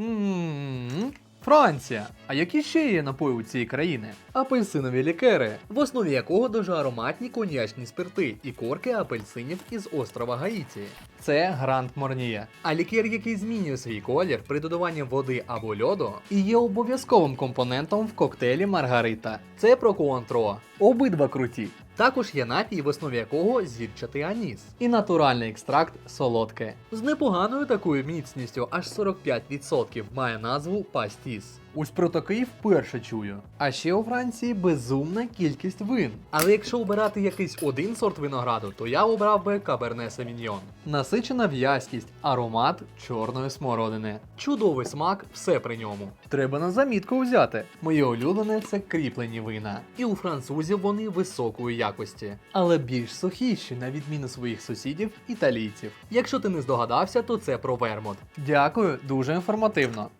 М, Франція. А які ще є напої у цієї країни? Апельсинові лікери, в основі якого дуже ароматні коньячні спирти і корки апельсинів із острова Гаїті. Це Гранд Морніє. А лікер, який змінює свій колір при додаванні води або льоду, і є обов'язковим компонентом в коктейлі Маргарита. Це про Куантро. Обидва круті. Також є напій, в основі якого зірчатий аніс, і натуральний екстракт солодке. З непоганою такою міцністю, аж 45% має назву пастіс. Ось про такий вперше чую. А ще у Франції безумна кількість вин. Але якщо обирати якийсь один сорт винограду, то я обрав би Каберне Савіньйон. Насичена в'язкість, аромат чорної смородини. Чудовий смак, все при ньому. Треба на замітку взяти. Моє улюблене це кріплені вина. І у французів вони високої якості, але більш сухіші, на відміну своїх сусідів італійців. Якщо ти не здогадався, то це про вермут. Дякую, дуже інформативно.